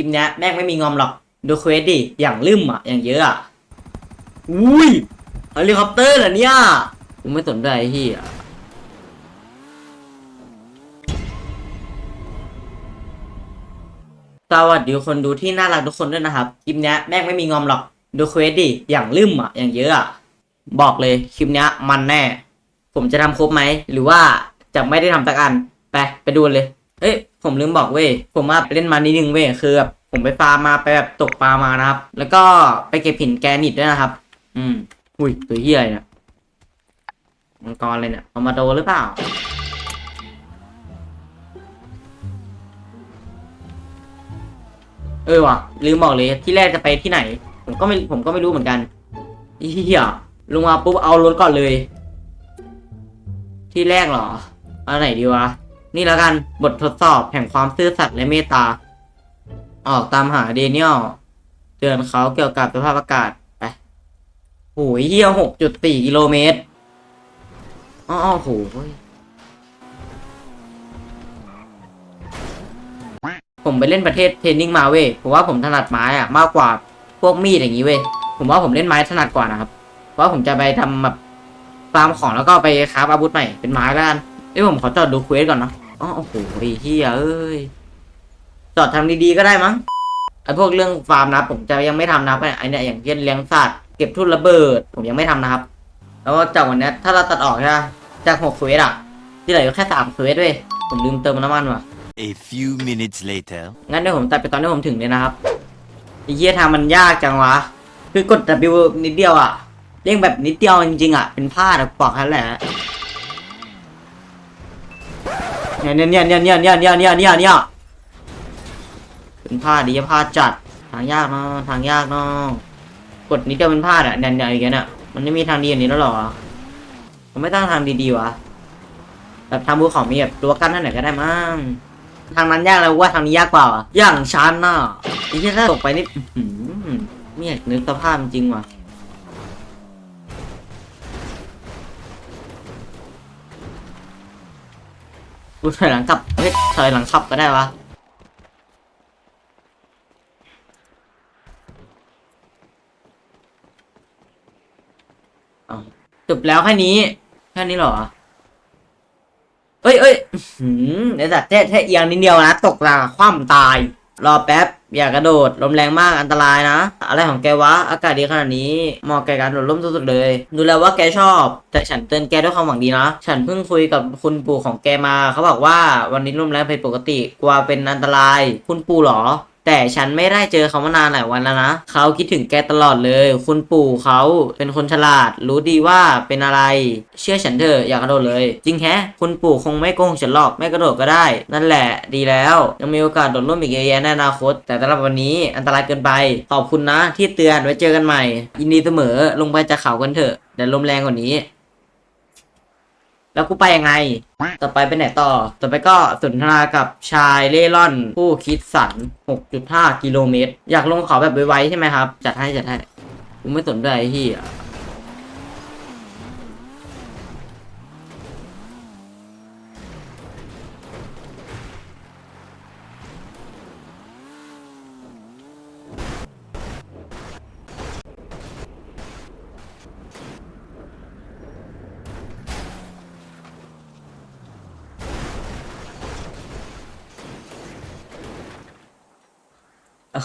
ลิปเนี้ยแม่งไม่มีงอมหรอก ดูเควสดิ อย่างลืมอะ อย่างเยอะอะ อุ้ยเฮลิคอปเตอร์เหรอเนี่ยกูไม่สนใจไอ้เฮียสวัสดีคนดูที่น่ารักทุกคนด้วยนะครับ คลิปเนี้ยแม่งไม่มีงอมหรอก ดูเควสดิ อย่างลืมอะ อย่างเยอะอะ บอกเลยคลิปเนี้ยมันแน่ ผมจะทำครบไหม หรือว่าจะไม่ได้ทำสักอัน ไป ไปดูเลย เอ้ย ผมลืมบอกเว้ยผมมาเล่นมานิดนึงเว้ยคือแบบผมไปฟามาไปแบบตกปลามานะครับ แล้วก็ไปเก็บหินแกรนิตด้วยนะครับ อืมอุ้ยตัวเฮียอะไรเนี่ยมังกรเลยเนี่ยเอามาโดหรือเปล่าเออว่ะลืมบอกเลยที่แรกจะไปที่ไหน ผมก็ไม่ผมก็ไม่รู้เหมือนกันเฮียลงมาปุ๊บเอารถก่อนเลย ที่แรกเหรอเอาไหนดีวะ นี่แล้วกันบททดสอบแห่งความซื่อสัตย์และเมตตา ออกตามหาเดเนียลเตือนเขาเกี่ยวกับสภาพอากาศไปโหยเฮียหกจุดสี่กิโลเมตรอ้อโหยผมไปเล่นประเทศเทนนิ่งมาเว้ยผมว่าผมถนัดไม้อะมากกว่าพวกมีดอย่างนี้เว้ยผมว่าผมเล่นไม้ถนัดกว่านะครับ เพราะผมจะไปทำแบบฟาร์มของแล้วก็ไปคราฟอาวุธใหม่เป็นไม้แล้วกัน เอ้ยผมขอจอดดูเควสก่อนเนาะอ๋อโอ้โหไอ้เฮียเอ้ยจอดทำดีๆก็ได้มั้งไอ้พวกเรื่องฟาร์มนะผมจะยังไม่ทำนะครับไอ้เนี่ยอย่างเช่นเลี้ยงสัตว์เก็บทุ่นระเบิด ผมยังไม่ทำนะครับ แล้วก็จากวันเนี้ยถ้าเราตัดออกใช่ไหมจากหกเควสอะที่เหลืออยู่แค่สามเควสเว้ยผมลืมเติมน้ำมันว่ะ A few minutes later. งั้นเดี๋ยวผมตัดไปตอนที่ผมถึงเลยนะครับไอ้เหี้ยทางมันยากจังวะ คือกด W นิดเดียวอะเร่งแบบนิดเดียวจริงๆอะเป็นพลาดอะบอกแค่นั้นแหละ เนี่ยเนี่ยเนี่ยเนี่ยเนี่ยเนี่ยเนี่ยเนี่ยเนี่ยเป็นพลาดดีพลาจัดทางยากเนาะทางยากเนาะกดนิดเดียวเป็นพลาดอะเนี่ยเนี่ยอย่างเงี้ยน่ะมันไม่มีทางดีอย่างนี้แล้วหรอผมไม่ตั้งทางดีๆวะแบบทางภูเขามีแบบตัวกั้นท่นไหนก็ได้มั้งทางนั้นยากแล้วว่าทางนี้ยากกว่าอย่างชันน่ะอ้ที่ถ้าตกไปนี่ไม่อยากนึกสภาพจริงว่ะ กูถอยหลังกลับเฮ้ยถอยหลังขับก็ได้วะจบแล้วแค่นี้ แค่นี้หรอ เอ้ยเอ้ยหืมเดี๋ยวแต่แค่แค่เอียงนิดเดียวนะ ตกลาคว่ำตาย รอแป๊บ อย่ากระโดดลมแรงมากอันตรายนะ อะไรของแกวะ อากาศดีขนาดนี้เหมาะแกการโดดร่มสุดๆเลย ดูแล้วว่าแกชอบ แต่ฉันเตือนแกด้วยความหวังดีนะ ฉันเพิ่งคุยกับคุณปู่ของแกมา เขาบอกว่าวันนี้ลมแรงผิดปกติกลัวเป็นอันตราย คุณปู่หรอ แต่ฉันไม่ได้เจอเขามานานหลายวันแล้วนะเขาคิดถึงแกตลอดเลย คุณปู่เขาเป็นคนฉลาด รู้ดีว่าเป็นอะไร เชื่อฉันเถอะอย่ากระโดดเลย จริงแฮะ คุณปู่คงไม่โกหกฉันหรอกไม่กระโดดก็ได้ นั่นแหละดีแล้ว ยังมีโอกาสโดดร่มอีกเยอะแยะในอนาคต แต่สำหรับวันนี้อันตรายเกินไปขอบคุณนะ ที่เตือนไว้เจอกันใหม่ยินดีเสมอลงไปจากเขากันเถอะเดี๋ยวลมแรงกว่านี้ แล้วกูไปยังไง ต่อไปไปไหนต่อ ต่อไปก็สนทนากับชายเล่ร่อน ผู้คิดสัน 6.5 กิโลเมตร อยากลงเขาแบบไวๆใช่ไหมครับ จัดให้จัดให้ กูไม่สนใจไอ้ที่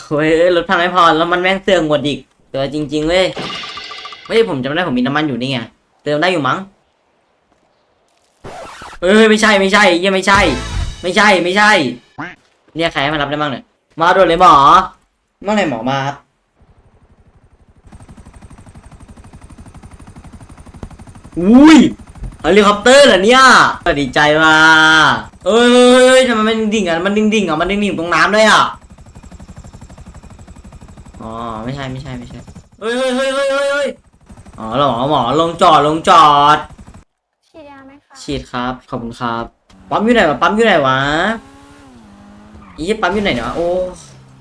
เฮ้ยรถพังไม่พอแล้วมันแม่งเสื่องหมดอีกเตือจริงๆเว้ยเฮ้ยผมจำได้ผมมีน้ำมันอยู่นี่ไงเติมได้อยู่มั้งเฮ้ยไม่ใช่ไม่ใช่ยังไม่ใช่ ไม่ใช่ไม่ใช่เนี่ยใครมารับได้บ้างเนี่ยมาด่วนเลยหมอเมื่อไหร่หมอมาอุ้ยเฮลิคอปเตอร์เหรอเนี่ยดีใจมาเอ้ยทำไมมันดิ่งอะมันดิ่งๆอะมันดิ่งๆตรงน้ำด้วยอะ อ๋อไม่ใช่ไม่ใช่ไม่ใช่เฮ้ยเฮ้ยเฮ้ยเฮ้ยเฮ้ยเฮ้ยอ๋อเหรอหมอลงจอดลงจอด ฉีดยาไหมคะฉีดครับ ขอบคุณครับ ปั๊มอยู่ไหนวะ ปั๊มอยู่ไหนวะ อีปั๊มอยู่ไหนเนาะโอ้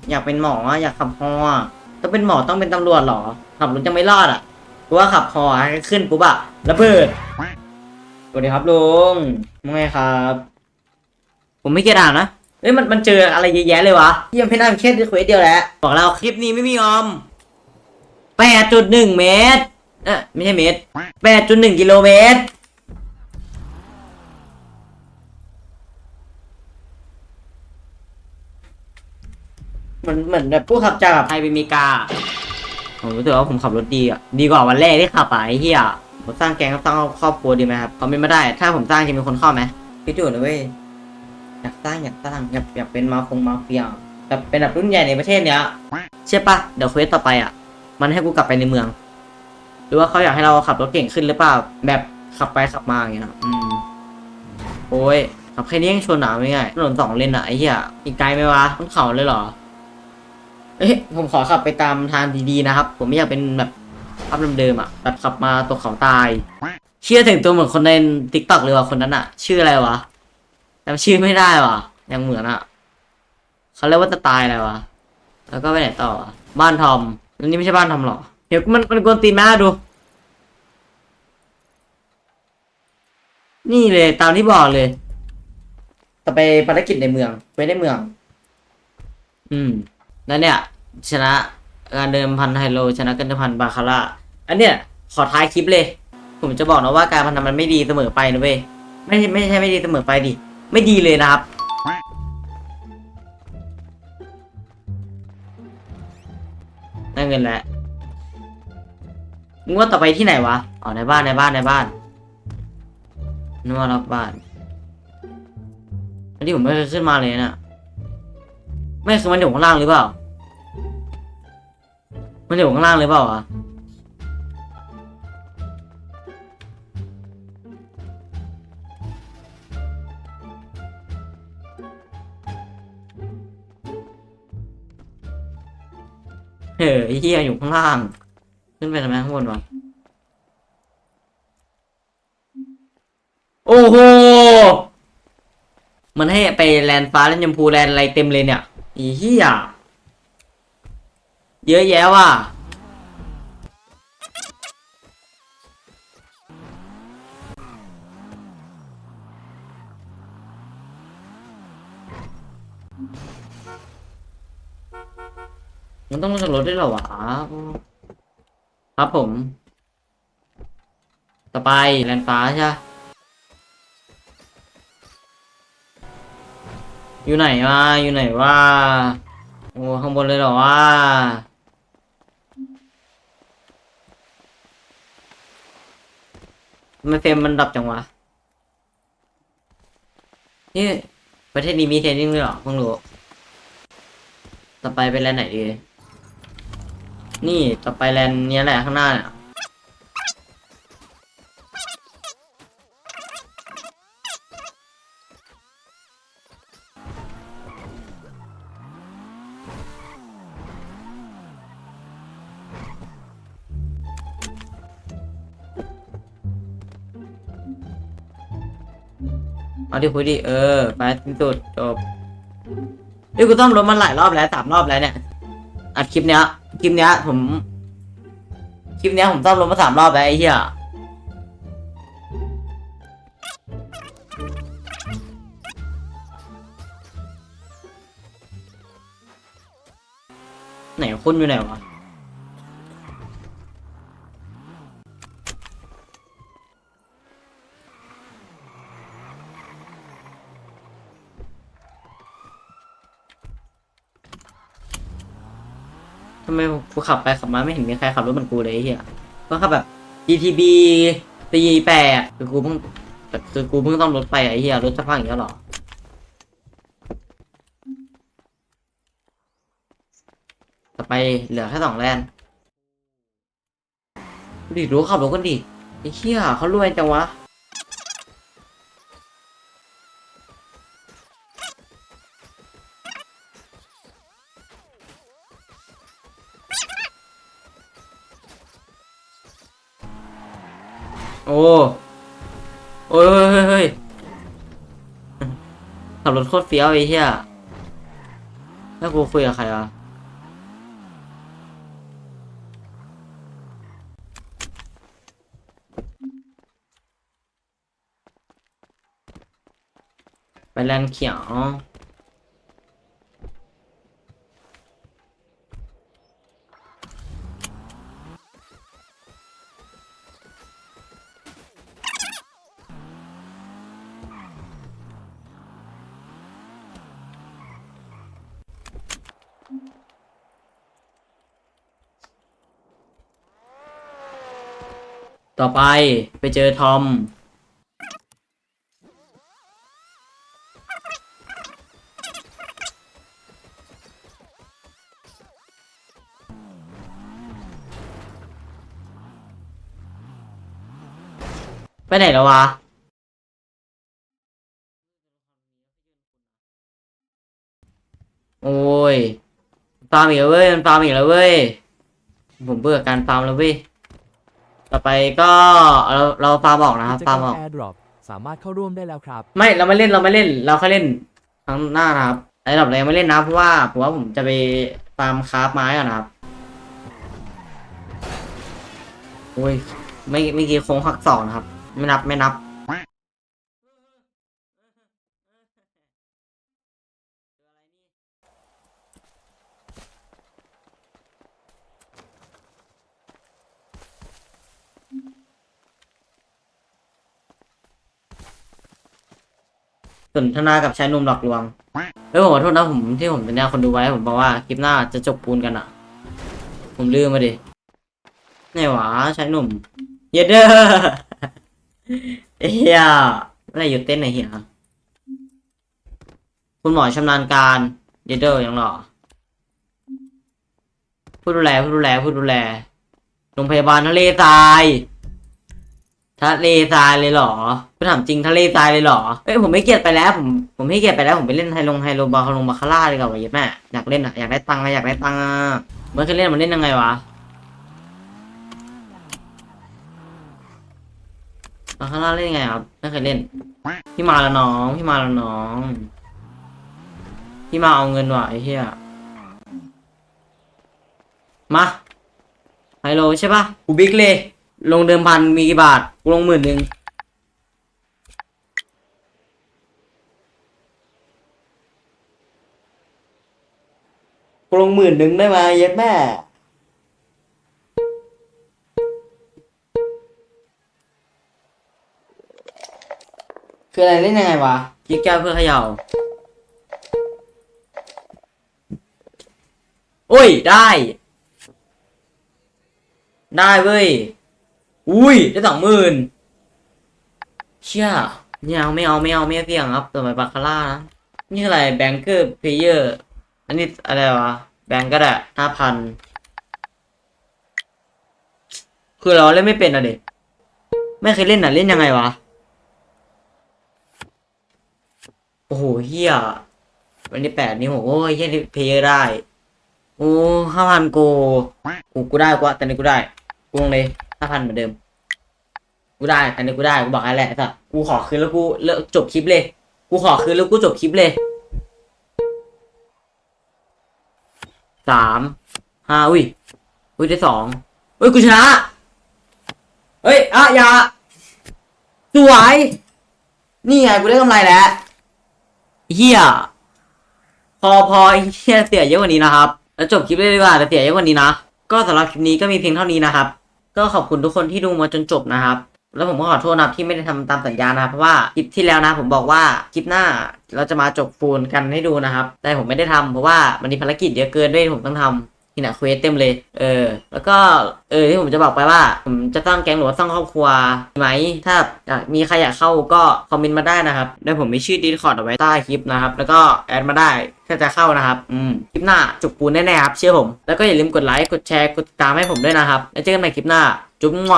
อยากเป็นหมออะอยากขับฮออะต้องเป็นหมอต้องเป็นตำรวจเหรอ ขับรถจะไม่รอดอะกูว่าขับฮออะขึ้นปุ๊บอะระเบิด สวัสดีครับลุงว่าไงครับ ผมไม่เกียดอ่านนะ ฮ้ยมันมันเจออะไรเยอะแยะเลยวะที่ยังเพชรได้แค่เควสเดียวแหละบอกแล้วคลิปนี้ไม่มีออมแปดจุดหนึ่งเมตรเอะไม่ใช่เมตรแปดจุดหนึ่งกิโลเมตรเหมือนเหมือนแบบผู้ขับจากไทยไปอเมริกา ผมรู้สึกว่าผมขับรถดีอะดีกว่าวันแรกที่ขับไปเฮียผมสร้างแก๊งสร้างครอบครัวดีไหมครับคอมเมนต์มาได้ ถ้าผมสร้างจะมีคนเข้าไหมคิดอยู่นะเว้ย อยากสร้างอยากสร้างอยากอยากเป็นมาฟงมาเฟียแบบเป็นแบบรุ่นใหญ่ในประเทศเนี้ยใช่ปะเดี๋ยวเควสต่อไปอะ มันให้กูกลับไปในเมือง หรือว่าเขาอยากให้เราขับรถเก่งขึ้นหรือเปล่าแบบขับไปขับมาอย่างเงี้ยอืมโอ้ยขับแค่นี้ยังชวนหนาวไม่ง่ายถนนสองเลนอะไอ้เหี้ยอีกไกลไหมวะต้องเขาเลยเหรอเอ้ยผมขอขับไปตามทางดีๆนะครับ ผมไม่อยากเป็นแบบภาพเดิมๆอะแบบขับมาตกเขาตาย เชื่อถึงตัวเหมือนคนในทิกตอกเลยว่ะคนนั้นอะ ชื่ออะไรวะ จำชื่อไม่ได้ว่ะ ยังเหมือนอะเขาเรียกว่าจะตายอะไรวะ แล้วก็ไปไหนต่ออบ้านทอมแล้วนี่ไม่ใช่บ้านทอมหรอ เดี๋ยวมันมันกวนตีนแม่ดู นี่เลยตามที่บอกเลย ต่อไปภารกิจในเมือง ไปในเมือง อืม แล้วเนี่ย ชนะการเดิมพันไฮโล ชนะการเดิมพันบาคาร่า อันเนี้ยขอท้ายคลิปเลย ผมจะบอกนะว่าการพนันมันไม่ดีเสมอไปนะเว้ย ไม่ไม่ใช่ไม่ดีเสมอไปดิ ไม่ดีเลยนะครับ ได้เงินแล้วงว่าต่อไปที่ไหนวะ อ๋อในบ้านในบ้านในบ้านนว่ารอบบ้าน อันนี้ผมไม่เคยขึ้นมาเลยนะไม่คือมันอยู่ข้างล่างหรือเปล่า มันอยู่ข้างล่างหรือเปล่าอะ ฮียอยู่ข้างล่าง ขึ้นไปทำไมข้างบนวะโอ้โห มันให้ไปแลนฟ้าแลนยมพูแลนอะไรเต็มเลยเนี่ยอีเฮียเยอะแยะว่ะ มันต้องลงจากรถด้วยเหรอวะครับผม ต่อไปแลนฟ้าใช่อยู่ไหนวะอยู่ไหนวะโอ้ข้างบนเลยเหรอวะไม่เฟรมมันดับจังวะนี่ประเทศนี้มีเทรนนิ่งด้วยเหรอเพิ่งรู้ต่อไปเป็นแลนไหนดี นี่ต่อไปแลนเนี้ยแหละข้างหน้าเนี่ยเอาที่คุยดิเออ ไปสุดจบเฮ้ยกูต้องรถมันหลายรอบแล้วสามรอบแล้วเนี่ย อัดคลิปเนี้ย ลิปเนี้ยผมคลิปเนี้ยผมซ่อมรถมาสามรอบแล้วไอ้เหี้ยไหนคุณอยู่ไหนวะ ทำไมกูขับไปขับมาไม่เห็นมีใครขับรถเหมือนกูเลยไอ้เฮียก็ขับแบบ GTB ตีแปดคือกูเพิ่งคือกูเพิ่งต้องรถไปไอ้เฮียรถจะพังอย่างเงี้ยเหรอต่อไปเหลือแค่สองแลนด์ดิรู้ขับรถกันดิไอ้เฮียเขารวยจังวะ โอ้โอ้ยเฮ้ยเฮ้ยเฮ้ยขับรถโคตรเฟี้ยวไอ้เหี้ยแล้วกูคุยกับใครวะไปแลนเขียว ต่อไปไปเจอทอม ไปไหนแล้ววะโอ้ยฟาร์มอีกแล้วเว้ยมันฟาร์มอีกแล้วเว้ย ผมเบื่อการฟาร์มแล้วเว้ย ต่อไปก็เราเราฟาร์มออกนะครับกิจฟากรร์รมมออก แอร์ดรอปสามารถเข้าร่วมได้แล้วครับ ไม่เราไม่เล่นเราไม่เล่น เราแค่เล่นครั้งหน้านะครับไอ้ดอกเรายังไม่เล่นนะเพราะว่าผมว่าผมจะไปฟาร์มคราฟไม้ก่อนนะครับโอ้ยไม่ไม่กี่โค้งหักสองนะครับ ไม่นับไม่นับ สนทนากับชายหนุ่มหลอกลวงเอ้ยผมขอโทษนะผมที่ผมเป็นแนวคนดูไว้ผมบอกว่าคลิปหน้าจะจบปูนกันอะผมลืมมาดิไหนหวะชายหนุ่ม เยเดอร์เฮียอะไรหยุดเต้นไหนเฮียคุณหมอชำนาญการเยเดอร์ยังหรอผู้ดูแลผู้ดูแลผู้ดูแลโรงพยาบาลทะเลทราย ทะเลทรายเลยเหรอไปถามจริงทะเลทรายเลยเหรอ เอ้ยผมไม่เกลียดไปแล้วผมผมไม่เกลียดไปแล้วผมไปเล่นไฮลงไฮโลบาคาลงบาคาร่าดีกว่าเย็ดแม่อยากเล่นอะอยากได้ตังค์อะอยากได้ตังค์อะเมื่อเคยเล่นมันเล่นยังไงวะบาคาร่าเล่นยังไงครับไม่เคยเล่น พี่มาแล้วน้องพี่มาแล้วน้องพี่มาเอาเงินว่ะไอ้เหี้ยมาไฮโลใช่ปะกูบิ๊กเลย ลงเดิมพันมีกี่บาท กูลงหมื่นหนึ่งกูลงหมื่นหนึ่งได้ไหมเย็ดแม่ คืออะไรเล่นยังไงวะยิงแก้วเพื่อเขย่า โอ้ย ได้ ได้เว้ย อุ้ยได้สองหมื่นเชี่ยไม่เอาไม่เอาไม่เอาไม่เสี่ยงครับต่อไปบาคาร่านะนี่อะไรแบงเกอร์เพลเยอร์อันนี้อะไรวะแบงก์ก็ได้ห้าพันคือเราเล่นไม่เป็นอะเด็กไม่เคยเล่นอะเล่นยังไงวะ โอ้โหเฮียวันที่แปดนี่โหโอ้ยเฮียเพลเยอร์ได้ โอ้ห้าพันกูกูกูได้กว่าแต่นี้กูได้กูลงเลย ห้าพันเหมือนเดิม กูได้ อันนี้กูได้ กูบอกอะไรแหละสัสกูขอคืนแล้วกูเลิกจบคลิปเลย กูขอคืนแล้วกูจบคลิปเลยสามห้าอุ้ยอุ้ยได้สองอุ้ยกูชนะ เฮ้ยอะอย่าสวย นี่ไงกูได้กำไรแล้วเฮียพอพอเฮียเสียเยอะกว่านี้นะครับ แล้วจบคลิปเลยดีกว่าแต่เสียเยอะกว่านี้นะ ก็สำหรับคลิปนี้ก็มีเพียงเท่านี้นะครับ ก็ขอบคุณทุกคนที่ดูมาจนจบนะครับ แล้วผมก็ขอโทษนะครับที่ไม่ได้ทำตามสัญญานะครับเพราะว่าคลิปที่แล้วนะผมบอกว่าคลิปหน้าเราจะมาจบฟูนกันให้ดูนะครับ แต่ผมไม่ได้ทำเพราะว่ามันมีภารกิจเยอะเกินด้วยที่ผมต้องทำ ที่หนาเควสเต็มเลย เออ แล้วก็ เออ ที่ผมจะบอกไปว่า ผมจะตั้งแก๊งหรือว่าตั้งครอบครัวไหม ถ้าอยากมีใครอยากเข้าก็คอมเมนต์มาได้นะครับแล้วผมมีชื่อดีคอร์ดเอาไว้ใต้คลิปนะครับ แล้วก็แอดมาได้ถ้าจะเข้านะครับ อืม คลิปหน้าจุกปูนแน่ๆครับ เชื่อผม แล้วก็อย่าลืมกดไลค์ กดแชร์ กดติดตามให้ผมด้วยนะครับ แล้วเจอกันใหม่คลิปหน้า จุ๊บมั่ว